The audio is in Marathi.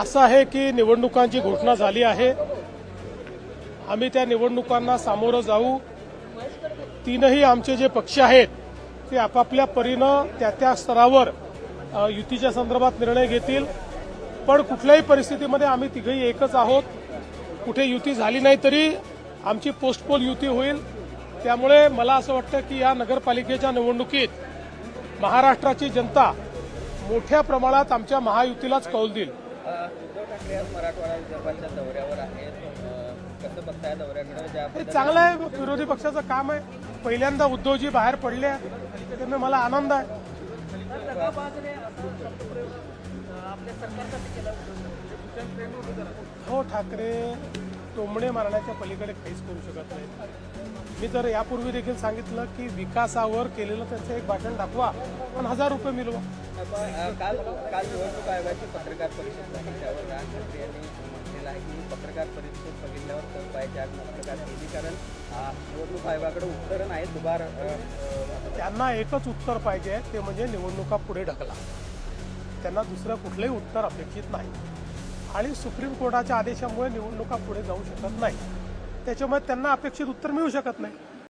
असं आहे की निवडणुकांची घोषणा झाली आहे. आम्ही त्या निवडणुकांना सामोरं जाऊ. तीनही आमचे जे पक्ष आहेत ते आपापल्या परीनं त्या त्या स्तरावर युतीच्या संदर्भात निर्णय घेतील. पण कुठल्याही परिस्थितीमध्ये आम्ही तिघही एकच आहोत. कुठे युती झाली नाही तरी आमची पोस्टपोल युती होईल. त्यामुळे मला असं वाटतं की या नगरपालिकेच्या निवडणुकीत महाराष्ट्राची जनता मोठ्या प्रमाणात आमच्या महायुतीलाच कौल देईल. उद्धव ठाकरे आज मराठवाडा विदर्भाच्या दौऱ्यावर आहेत. अ, कसं बघताय दौऱ्याकडे? ज्या हे चांगलं आहे विरोधी पक्षाचं काम आहे. पहिल्यांदा उद्धवजी बाहेर पडले आहेत. त्यामुळे मला आनंद आहे. हो ठाकरे टोमणे मारण्याच्या पलीकडे काहीच करू शकत नाही मी तर यापूर्वी देखील सांगितलं की विकासावर केलेलं त्यांचं एक भाषण दाखवा पण हजार रुपये मिळवा. काल काल निवडणूक आयोगाची पत्रकार परिषद झाली त्यावर राज ठाकरे यांनी म्हटलेलं आहे की पत्रकार परिषद बघितल्यावर तर पाहिजे आज पत्रकार केली? कारण निवडणूक आयोगाकडे उत्तरं नाहीत दुबार त्यांना एकच उत्तर पाहिजे ते म्हणजे निवडणुका पुढे ढकला. त्यांना दुसरं कुठलंही उत्तर अपेक्षित नाही. आणि सुप्रीम कोर्टाच्या आदेशामुळे निवडणुका पुढे जाऊ शकत नाही. त्याच्यामुळे त्यांना अपेक्षित उत्तर मिळू शकत नाही.